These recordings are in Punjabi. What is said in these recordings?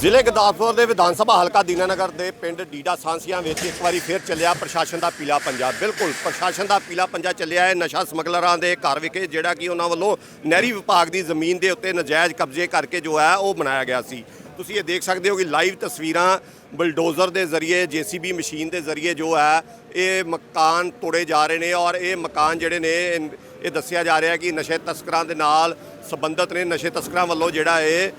ਜ਼ਿਲ੍ਹੇ ਗੁਰਦਾਸਪੁਰ ਦੇ ਵਿਧਾਨ ਸਭਾ ਹਲਕਾ ਦੀਨਾਨਗਰ ਦੇ ਪਿੰਡ ਡੀਡਾ ਸਾਂਸੀਆਂ ਵਿੱਚ ਇੱਕ ਵਾਰੀ ਫੇਰ ਚੱਲਿਆ ਪ੍ਰਸ਼ਾਸਨ ਦਾ ਪੀਲਾ ਪੰਜਾ। ਬਿਲਕੁਲ, ਪ੍ਰਸ਼ਾਸਨ ਦਾ ਪੀਲਾ ਪੰਜਾ ਚੱਲਿਆ ਹੈ ਨਸ਼ਾ ਸਮਗਲਰਾਂ ਦੇ ਘਰ ਵਿਖੇ, ਜਿਹੜਾ ਕਿ ਉਹਨਾਂ ਵੱਲੋਂ ਨਹਿਰੀ ਵਿਭਾਗ ਦੀ ਜ਼ਮੀਨ ਦੇ ਉੱਤੇ ਨਜਾਇਜ਼ ਕਬਜ਼ੇ ਕਰਕੇ ਜੋ ਹੈ ਉਹ ਬਣਾਇਆ ਗਿਆ ਸੀ। ਤੁਸੀਂ ਇਹ ਦੇਖ ਸਕਦੇ ਹੋ ਕਿ ਲਾਈਵ ਤਸਵੀਰਾਂ ਬਲਡੋਜ਼ਰ ਦੇ ਜ਼ਰੀਏ, ਜੀਸੀਬੀ ਮਸ਼ੀਨ ਦੇ ਜ਼ਰੀਏ ਜੋ ਹੈ, ਇਹ ਮਕਾਨ ਤੋੜੇ ਜਾ ਰਹੇ ਨੇ ਔਰ ਇਹ ਮਕਾਨ ਜਿਹੜੇ ਨੇ, ਇਹ- ਇਹ ਦੱਸਿਆ ਜਾ ਰਿਹਾ ਕਿ ਨਸ਼ੇ ਤਸਕਰਾਂ ਦੇ ਨਾਲ ਸੰਬੰਧਿਤ ਨੇ। ਨਸ਼ੇ ਤਸਕਰਾਂ ਵੱਲੋਂ ਜਿਹੜਾ ਇਹ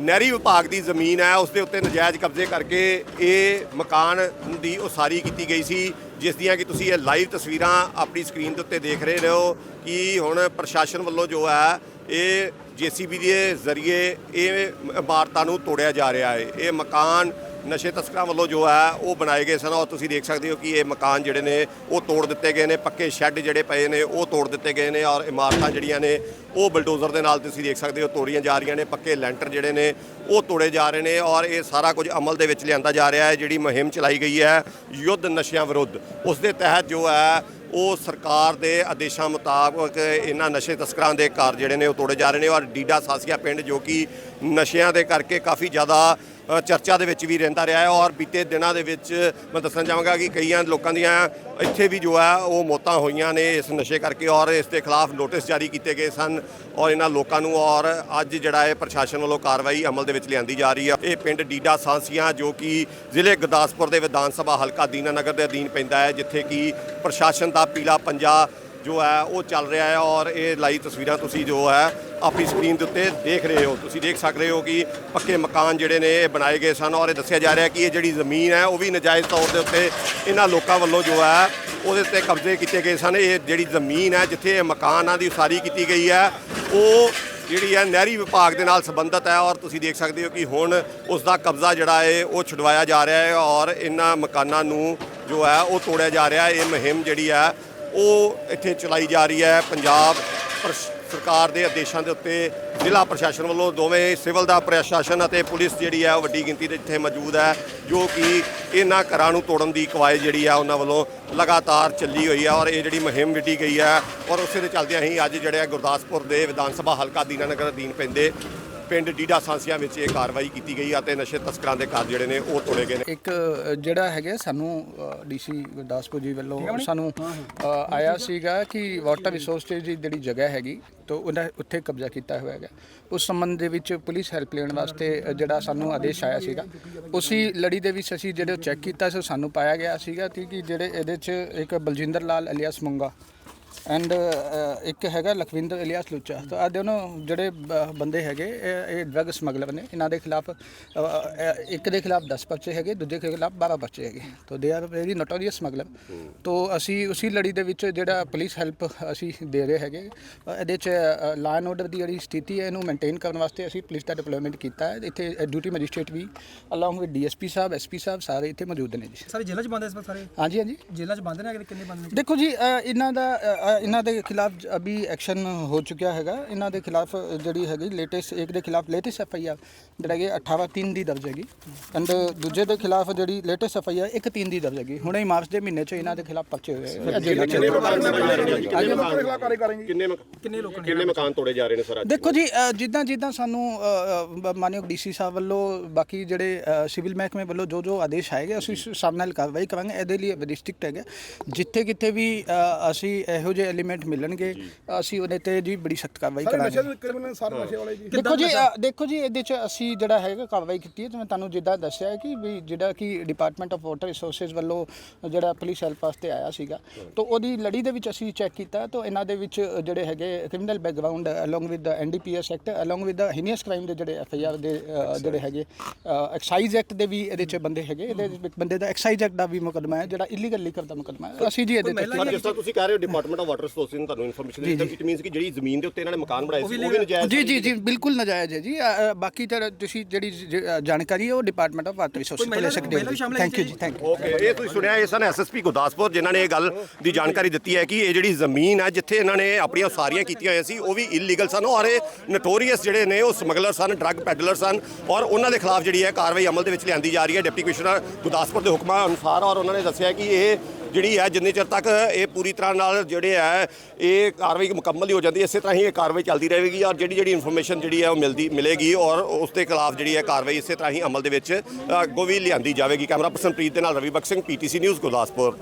ਨਹਿਰੀ ਵਿਭਾਗ ਦੀ ਜ਼ਮੀਨ ਹੈ, ਉਸ ਦੇ ਉੱਤੇ ਨਜਾਇਜ਼ ਕਬਜ਼ੇ ਕਰਕੇ ਇਹ ਮਕਾਨ ਦੀ ਉਸਾਰੀ ਕੀਤੀ ਗਈ ਸੀ, ਜਿਸ ਦੀਆਂ ਕਿ ਤੁਸੀਂ ਇਹ ਲਾਈਵ ਤਸਵੀਰਾਂ ਆਪਣੀ ਸਕਰੀਨ ਦੇ ਉੱਤੇ ਦੇਖ ਰਹੇ ਹੋ ਕਿ ਹੁਣ ਪ੍ਰਸ਼ਾਸਨ ਵੱਲੋਂ ਜੋ ਹੈ, ਇਹ ਜੀਸੀਬੀ ਦੇ ਜ਼ਰੀਏ ਇਹ ਇਮਾਰਤਾਂ ਨੂੰ ਤੋੜਿਆ ਜਾ ਰਿਹਾ ਹੈ। ਇਹ ਮਕਾਨ ਨਸ਼ੇ ਤਸਕਰਾਂ ਵੱਲੋਂ ਜੋ ਹੈ ਉਹ ਬਣਾਏ ਗਏ ਸਨ। ਔਰ ਤੁਸੀਂ ਦੇਖ ਸਕਦੇ ਹੋ ਕਿ ਇਹ ਮਕਾਨ ਜਿਹੜੇ ਨੇ, ਉਹ ਤੋੜ ਦਿੱਤੇ ਗਏ ਨੇ। ਪੱਕੇ ਸ਼ੈੱਡ ਜਿਹੜੇ ਪਏ ਨੇ, ਉਹ ਤੋੜ ਦਿੱਤੇ ਗਏ ਨੇ। ਔਰ ਇਮਾਰਤਾਂ ਜਿਹੜੀਆਂ ਨੇ, ਉਹ ਬਲਡੋਜ਼ਰ ਦੇ ਨਾਲ ਤੁਸੀਂ ਦੇਖ ਸਕਦੇ ਹੋ, ਤੋੜੀਆਂ ਜਾ ਰਹੀਆਂ ਨੇ। ਪੱਕੇ ਲੈਂਟਰ ਜਿਹੜੇ ਨੇ, ਉਹ ਤੋੜੇ ਜਾ ਰਹੇ ਨੇ। ਔਰ ਇਹ ਸਾਰਾ ਕੁਝ ਅਮਲ ਦੇ ਵਿੱਚ ਲਿਆਂਦਾ ਜਾ ਰਿਹਾ ਹੈ, ਜਿਹੜੀ ਮੁਹਿੰਮ ਚਲਾਈ ਗਈ ਹੈ ਯੁੱਧ ਨਸ਼ਿਆਂ ਵਿਰੁੱਧ। ਉਸ ਦੇ ਤਹਿਤ ਜੋ ਹੈ, ਉਹ ਸਰਕਾਰ ਦੇ ਆਦੇਸ਼ਾਂ ਮੁਤਾਬਕ ਇਹਨਾਂ ਨਸ਼ੇ ਤਸਕਰਾਂ ਦੇ ਘਰ ਜਿਹੜੇ ਨੇ, ਉਹ ਤੋੜੇ ਜਾ ਰਹੇ ਨੇ। ਔਰ ਡੀਡਾ ਸਾਸੀਆ ਪਿੰਡ ਜੋ ਕਿ ਨਸ਼ਿਆਂ ਦੇ ਕਰਕੇ ਕਾਫੀ ਜ਼ਿਆਦਾ ਚਰਚਾ ਦੇ ਵਿੱਚ ਵੀ ਰਹਿੰਦਾ ਰਿਹਾ ਹੈ ਔਰ ਬੀਤੇ ਦਿਨਾਂ ਦੇ ਵਿੱਚ ਮੈਂ ਦੱਸਣਾ ਚਾਹਾਂਗਾ ਕਿ ਕਈਆਂ ਲੋਕਾਂ ਦੀਆਂ ਇੱਥੇ ਵੀ ਜੋ ਹੈ ਉਹ ਮੌਤਾਂ ਹੋਈਆਂ ਨੇ ਇਸ ਨਸ਼ੇ ਕਰਕੇ ਔਰ ਇਸ ਦੇ ਖਿਲਾਫ ਨੋਟਿਸ ਜਾਰੀ ਕੀਤੇ ਗਏ ਸਨ ਔਰ ਇਹਨਾਂ ਲੋਕਾਂ ਨੂੰ ਔਰ ਅੱਜ ਜਿਹੜਾ ਹੈ ਪ੍ਰਸ਼ਾਸਨ ਵੱਲੋਂ ਕਾਰਵਾਈ ਅਮਲ ਦੇ ਵਿੱਚ ਲਿਆਂਦੀ ਜਾ ਰਹੀ ਹੈ। ਇਹ ਪਿੰਡ ਡੀਡਾ ਸਾਂਸੀਆਂ ਜੋ ਕਿ ਜ਼ਿਲ੍ਹੇ ਗੁਰਦਾਸਪੁਰ ਦੇ ਵਿਧਾਨ ਸਭਾ ਹਲਕਾ ਦੀਨਾਨਗਰ ਦੇ ਅਧੀਨ ਪੈਂਦਾ ਹੈ, ਜਿੱਥੇ ਕਿ ਪ੍ਰਸ਼ਾਸਨ ਦਾ ਪੀਲਾ ਪੰਜਾ ਜੋ ਹੈ, ਉਹ ਚੱਲ ਰਿਹਾ ਹੈ ਔਰ ਇਹ ਲਾਈਵ ਤਸਵੀਰਾਂ ਤੁਸੀਂ ਜੋ ਹੈ, ਆਪਣੀ ਸਕਰੀਨ ਦੇ ਉੱਤੇ ਦੇਖ ਰਹੇ ਹੋ। ਤੁਸੀਂ ਦੇਖ ਸਕਦੇ ਹੋ ਕਿ ਪੱਕੇ ਮਕਾਨ ਜਿਹੜੇ ਨੇ, ਇਹ ਬਣਾਏ ਗਏ ਸਨ ਔਰ ਇਹ ਦੱਸਿਆ ਜਾ ਰਿਹਾ ਕਿ ਇਹ ਜਿਹੜੀ ਜ਼ਮੀਨ ਹੈ, ਉਹ ਵੀ ਨਜਾਇਜ਼ ਤੌਰ ਦੇ ਉੱਤੇ ਇਹਨਾਂ ਲੋਕਾਂ ਵੱਲੋਂ ਜੋ ਹੈ, ਉਹਦੇ ਉੱਤੇ ਕਬਜ਼ੇ ਕੀਤੇ ਗਏ ਸਨ। ਇਹ ਜਿਹੜੀ ਜ਼ਮੀਨ ਹੈ, ਜਿੱਥੇ ਇਹ ਮਕਾਨਾਂ ਦੀ ਉਸਾਰੀ ਕੀਤੀ ਗਈ ਹੈ, ਉਹ ਜਿਹੜੀ ਹੈ ਨਹਿਰੀ ਵਿਭਾਗ ਦੇ ਨਾਲ ਸੰਬੰਧਿਤ ਹੈ ਔਰ ਤੁਸੀਂ ਦੇਖ ਸਕਦੇ ਹੋ ਕਿ ਹੁਣ ਉਸ ਦਾ ਕਬਜ਼ਾ ਜਿਹੜਾ ਹੈ, ਉਹ ਛੁਡਵਾਇਆ ਜਾ ਰਿਹਾ ਹੈ ਔਰ ਇਹਨਾਂ ਮਕਾਨਾਂ ਨੂੰ ਜੋ ਹੈ, ਉਹ ਤੋੜਿਆ ਜਾ ਰਿਹਾ ਹੈ। ਇਹ ਮੁਹਿੰਮ ਜਿਹੜੀ ਹੈ ਉਹ ਇੱਥੇ ਚਲਾਈ ਜਾ ਰਹੀ ਹੈ। ਪੰਜਾਬ ਪ੍ਰਸ਼- ਸਰਕਾਰ ਦੇ ਆਦੇਸ਼ਾਂ ਦੇ ਉੱਤੇ ਜ਼ਿਲ੍ਹਾ ਪ੍ਰਸ਼ਾਸਨ ਵੱਲੋਂ ਦੋਵੇਂ ਸਿਵਲ ਦਾ ਪ੍ਰਸ਼ਾਸਨ ਅਤੇ ਪੁਲਿਸ ਜਿਹੜੀ ਹੈ ਉਹ ਵੱਡੀ ਗਿਣਤੀ ਦੇ ਇੱਥੇ ਮੌਜੂਦ ਹੈ, ਜੋ ਕਿ ਇਹਨਾਂ ਘਰਾਂ ਨੂੰ ਤੋੜਨ ਦੀ ਕਵਾਇਦ ਜਿਹੜੀ ਹੈ ਉਹਨਾਂ ਵੱਲੋਂ ਲਗਾਤਾਰ ਚੱਲੀ ਹੋਈ ਹੈ ਔਰ ਇਹ ਜਿਹੜੀ ਮੁਹਿੰਮ ਵਿੱਢੀ ਗਈ ਹੈ ਔਰ ਉਸੇ ਦੇ ਚੱਲਦਿਆਂ ਹੀ ਅੱਜ ਜਿਹੜੇ ਗੁਰਦਾਸਪੁਰ ਦੇ ਵਿਧਾਨ ਸਭਾ ਹਲਕਾ ਦੀਨਾਨਗਰ ਅਧੀਨ ਪੈਂਦੇ ਪਿੰਡ ਡੀਡਾ ਸਾਂਸੀਆਂ ਵਿੱਚ ਇਹ ਕਾਰਵਾਈ ਕੀਤੀ ਗਈ ਅਤੇ ਨਸ਼ੇ ਤਸਕਰਾਂ ਦੇ ਘਰ ਜਿਹੜੇ ਨੇ ਉਹ ਤੋੜੇ ਗਏ ਨੇ। ਇੱਕ ਜਿਹੜਾ ਹੈਗਾ ਸਾਨੂੰ ਡੀਸੀ ਗੁਰਦਾਸਪੁਰ ਜੀ ਵੱਲੋਂ ਸਾਨੂੰ ਆਇਆ ਸੀਗਾ ਕਿ ਵਾਟਰ ਰਿਸੋਰਸਸ ਦੀ ਜਿਹੜੀ ਜਗ੍ਹਾ ਹੈਗੀ ਤਾਂ ਉਹਨਾਂ ਉੱਥੇ ਕਬਜ਼ਾ ਕੀਤਾ ਹੋਇਆ ਹੈਗਾ। ਉਸ ਸੰਬੰਧ ਦੇ ਵਿੱਚ ਪੁਲਿਸ ਹੈਲਪ ਲੈਣ ਵਾਸਤੇ ਜਿਹੜਾ ਸਾਨੂੰ ਆਦੇਸ਼ ਆਇਆ ਸੀਗਾ ਉਸੇ ਲੜੀ ਦੇ ਵਿੱਚ ਅਸੀਂ ਜਿਹੜੇ ਚੈੱਕ ਕੀਤਾ ਸੋ ਸਾਨੂੰ ਪਾਇਆ ਗਿਆ ਸੀਗਾ ਕਿ ਕਿ ਜਿਹੜੇ ਇਹਦੇ 'ਚ ਇੱਕ ਬਲਜਿੰਦਰ ਲਾਲ ਅਲੀਆਸ ਮੁੰਗਾ ਐਂਡ ਇੱਕ ਹੈਗਾ ਲਖਵਿੰਦਰ ਇਲਿਆਸ ਲੁੱਚਾ। ਤਾਂ ਆ ਦੋਨੋਂ ਜਿਹੜੇ ਬ- ਬੰਦੇ ਹੈਗੇ ਇਹ ਇਹ ਡਰੱਗ ਸਮਗਲਰ ਨੇ। ਇਹਨਾਂ ਦੇ ਖਿਲਾਫ ਇੱਕ ਦੇ ਖਿਲਾਫ 10 ਪਰਚੇ ਹੈਗੇ ਦੂਜੇ ਦੇ ਖਿਲਾਫ 12 ਪਰਚੇ ਹੈਗੇ। ਤਾਂ they are very notorious smuggler ਤੋਂ ਅਸੀਂ ਉਸੇ ਲੜੀ ਦੇ ਵਿੱਚ ਜਿਹੜਾ ਪੁਲਿਸ ਹੈਲਪ ਅਸੀਂ ਦੇ ਰਹੇ ਹੈਗੇ ਅ, ਇਹਦੇ ਚ ਲਾਅ ਐਂਡ ਆਰਡਰ ਦੀ ਜਿਹੜੀ ਸਥਿਤੀ ਹੈ ਇਹਨੂੰ ਮੇਨਟੇਨ ਕਰਨ ਵਾਸਤੇ ਅਸੀਂ ਪੁਲਿਸ ਦਾ ਡਿਪਲੋਇਮੈਂਟ ਕੀਤਾ ਹੈ। ਇੱਥੇ ਡਿਊਟੀ ਮੈਜਿਸਟ੍ਰੇਟ ਵੀ ਅਲੋਂਗ ਵਿਦ ਡੀਐਸਪੀ ਸਾਹਿਬ ਐਸਪੀ ਸਾਹਿਬ ਸਾਰੇ ਇੱਥੇ ਮੌਜੂਦ ਨੇ ਜੀ। ਸਾਰੇ ਜੇਲ੍ਹਾਂ 'ਚ ਬੰਦ ਇਸ ਸਾਰੇ? ਹਾਂਜੀ ਹਾਂਜੀ। ਜੇਲ੍ਹਾਂ 'ਚ ਬੰਦ ਨੇ ਅਗਲੇ ਕਿੰਨੇ ਬੰਦ ਨੇ? ਦੇਖੋ ਜੀ ਅ, ਇਹਨਾਂ ਦਾ ਇਹਨਾਂ ਦੇ ਖਿਲਾਫ ਅਭੀ ਐਕਸ਼ਨ ਹੋ ਚੁੱਕਿਆ ਹੈਗਾ। ਇਹਨਾਂ ਦੇ ਖਿਲਾਫ ਜਿਹੜੀ ਹੈਗੀ ਲੇਟੈਸਟ ਇੱਕ ਦੇ ਖਿਲਾਫ ਲੇਟੈਸਟ ਐਫ ਆਈ ਆਰ ਜਿਹੜਾ ਕਿ 18 3 ਦੀ ਦਰਜ ਹੈਗੀ। ਐਂਡ ਦੂਜੇ ਦੇ ਖਿਲਾਫ ਜਿਹੜੀ ਲੇਟੈਸਟ ਐਫ ਆਈ ਆਰ 1 3 ਦੀ ਦਰਜ ਹੈਗੀ। ਹੁਣੇ ਹੀ ਮਾਰਚ ਦੇ ਮਹੀਨੇ 'ਚ ਇਹਨਾਂ ਦੇ ਖਿਲਾਫ ਪਰਚੇ ਹੋਏ। ਕਿੰਨੇ ਕਿੰਨੇ ਲੋਕਾਂ ਕਿੰਨੇ ਮਕਾਨ ਤੋੜੇ ਜਾ ਰਹੇ ਨੇ ਸਰ ਅੱਜ? ਦੇਖੋ ਜੀ ਜਿੱਦਾਂ ਜਿੱਦਾਂ ਸਾਨੂੰ ਮਾਨਯੋਗ ਡੀਸੀ ਸਾਹਿਬ ਵੱਲੋਂ ਬਾਕੀ ਜਿਹੜੇ ਸਿਵਲ ਮਹਿਕਮੇ ਵੱਲੋਂ ਜੋ ਜੋ ਆਦੇਸ਼ ਆਏਗੇ ਅਸੀਂ ਨਾਲ ਕਾਰਵਾਈ ਕਰਾਂਗੇ। ਇਹਦੇ ਲਈ ਵੈਰੀ ਸਟ੍ਰਿਕਟ ਹੈਗਾ। ਜਿੱਥੇ ਕਿਤੇ ਵੀ ਅਸੀਂ ਇਹੋ ਜਿਹੇ ਐਲੀਮੈਂਟ ਮਿਲਣਗੇ ਅਸੀਂ ਉਹਦੇ ਤੇ ਜੀ ਬੜੀ ਸਖਤ ਕਾਰਵਾਈ ਕਰਾਂਗੇ। ਕ੍ਰਿਮੀਨਲ ਸਾਰੇ ਨਸ਼ੇ ਵਾਲੇ ਜੀ। ਦੇਖੋ ਜੀ ਅ, ਦੇਖੋ ਜੀ ਇਹਦੇ ਚ ਅਸੀਂ ਜਿਹੜਾ ਹੈਗਾ ਕਾਰਵਾਈ ਕੀਤੀ ਹੈ ਜਿਵੇਂ ਤੁਹਾਨੂੰ ਜਿੱਦਾਂ ਦੱਸਿਆ ਹੈ ਕਿ ਵੀ ਜਿਹੜਾ ਕਿ ਡਿਪਾਰਟਮੈਂਟ ਆਫ ਵਾਟਰ ਰਿਸੋਰਸਸ ਵੱਲੋਂ ਜਿਹੜਾ ਪੁਲਿਸ ਹੈਲਪ ਵਾਸਤੇ ਆਇਆ ਸੀਗਾ ਤਾਂ ਉਹਦੀ ਲੜੀ ਦੇ ਵਿੱਚ ਅਸੀਂ ਚੈੱਕ ਕੀਤਾ ਤਾਂ ਇਹਨਾਂ ਦੇ ਵਿੱਚ ਜਿਹੜੇ ਹੈਗੇ criminal background along with the NDPS act along with the heinous crime ਦੇ ਜਿਹੜੇ ਐਫਆਈਆਰ ਦੇ ਅ, ਜਿਹੜੇ ਹੈਗੇ ਐਕਸਾਈਜ਼ ਐਕਟ ਦੇ ਵੀ ਇਹਦੇ ਚ ਬੰਦੇ ਹੈਗੇ ਇਹਦੇ ਵਿੱਚ ਬੰਦੇ ਦਾ ਐਕਸਾਈਜ਼ ਐਕਟ ਦਾ ਵੀ ਮੁਕੱਦਮਾ ਹੈ ਜਿਹੜਾ ਇਲੀਗਲ ਲੀਕਰ ਦਾ ਮੁਕੱਦਮਾ ਹੈ। ਅਸੀਂ ਜੀ ਇਹਦੇ ਤੇ ਸਰ ਜਿਸ ਤਰ੍ਹਾਂ ਤੁਸੀਂ ਕਹਿ ਰਹੇ ਹੋ ਡਿਪਾਰਟਮੈਂਟ ਆਫ ਵਾਟਰ ਰਿਸੋਰਸਿਸ ਨੇ ਤੁਹਾਨੂੰ ਇਨਫੋਰਮੇਸ਼ਨ ਦਿੱਤੀ ਇਟ ਮੀਨਸ ਕਿ ਜਿਹੜੀ ਜ਼ਮੀਨ ਦੇ ਉੱਤੇ ਇਹਨਾਂ ਨੇ ਮਕਾਨ ਬਣਾਏ ਸੀ ਉਹ ਵੀ ਨਜਾਇਜ਼ ਜੀ ਜੀ ਜੀ ਬਿਲਕੁਲ ਨਜਾਇਜ਼ ਹੈ ਜੀ। ਬਾਕੀ ਤਾਂ ਤੁਸੀਂ ਜਿਹੜੀ ਜਾਣਕਾਰੀ ਹੈ ਉਹ ਡਿਪਾਰਟਮੈਂਟ ਆਫ ਵਾਟਰ ਰਿਸੋਰਸਿਸ ਤੋਂ ਲੈ ਸਕਦੇ ਹੋ ਥੈਂਕ ਯੂ ਜੀ? ਜੀ ਥੈਂਕ ਯੂ ਓਕੇ ਇਹ ਤੁਸੀਂ ਸੁਣਿਆ ਇਹ ਸਨ ਐਸਐਸਪੀ ਗੁਰਦਾਸਪੁਰ ਜਿਨ੍ਹਾਂ ਨੇ ਇਹ ਗੱਲ ਦੀ ਜਾਣਕਾਰੀ ਦਿੱਤੀ ਹੈ ਕਿ ਇਹ ਜਿਹੜੀ ਜ਼ਮੀਨ ਹੈ ਜਿੱਥੇ ਇਹਨਾਂ ਨੇ ਆਪਣੀਆਂ ਸਾਰੀਆਂ ਕੀਤੀਆਂ ਹੋਈਆਂ ਸੀ ਉਹ ਵੀ ਇਲੀਗਲ ਸਨ ਔਰ ਇਹ ਨਟੋਰੀਅਸ ਜਿਹੜੇ ਨੇ ਉਹ ਸਮਗਲਰ ਸਨ ਡਰੱਗ ਪੈਡਲਰ ਸਨ ਔਰ ਉਹਨਾਂ ਦੇ ਖਿਲਾਫ ਜਿਹੜੀ ਹੈ ਕਾਰਵਾਈ ਅਮਲ ਦੇ ਵਿੱਚ ਲਿਆਂਦੀ ਜਾ ਰਹੀ ਹੈ। ਡਿਪਟੀ ਕਮਿਸ਼ਨਰ ਗੁਰਦਾਸਪੁਰ ਦੇ ਹੁਕਮਾਂ ਅਨੁਸਾਰ ਔਰ ਉਹਨਾਂ ਨੇ ਦੱਸਿਆ ਕਿ ਇਹ ਜਿਹੜੀ ਹੈ, ਜਿੰਨੇ ਚਿਰ ਤੱਕ ਇਹ ਪੂਰੀ ਤਰ੍ਹਾਂ ਨਾਲ ਜਿਹੜੇ ਹੈ, ਇਹ ਕਾਰਵਾਈ ਮੁਕੰਮਲ ਹੀ ਹੋ ਜਾਂਦੀ ਇਸੇ ਤਰ੍ਹਾਂ ਹੀ ਇਹ ਕਾਰਵਾਈ ਚੱਲਦੀ ਰਹੇਗੀ ਔਰ ਜਿਹੜੀ ਜਿਹੜੀ ਇਨਫੋਰਮੇਸ਼ਨ ਜਿਹੜੀ ਹੈ ਉਹ ਮਿਲਦੀ, ਮਿਲੇਗੀ ਔਰ ਉਸ ਦੇ ਖਿਲਾਫ ਜਿਹੜੀ ਹੈ ਕਾਰਵਾਈ ਇਸੇ ਤਰ੍ਹਾਂ ਹੀ ਅਮਲ ਦੇ ਵਿੱਚ ਅੱਗੋਂ ਵੀ ਲਿਆਂਦੀ ਜਾਵੇਗੀ। ਕੈਮਰਾ ਪਰਸਨ ਪ੍ਰੀਤ ਦੇ ਨਾਲ ਰਵੀ ਬਖਸ਼ ਸਿੰਘ, ਪੀਟੀਸੀ ਨਿਊਜ਼ ਗੁਰਦਾਸਪੁਰ।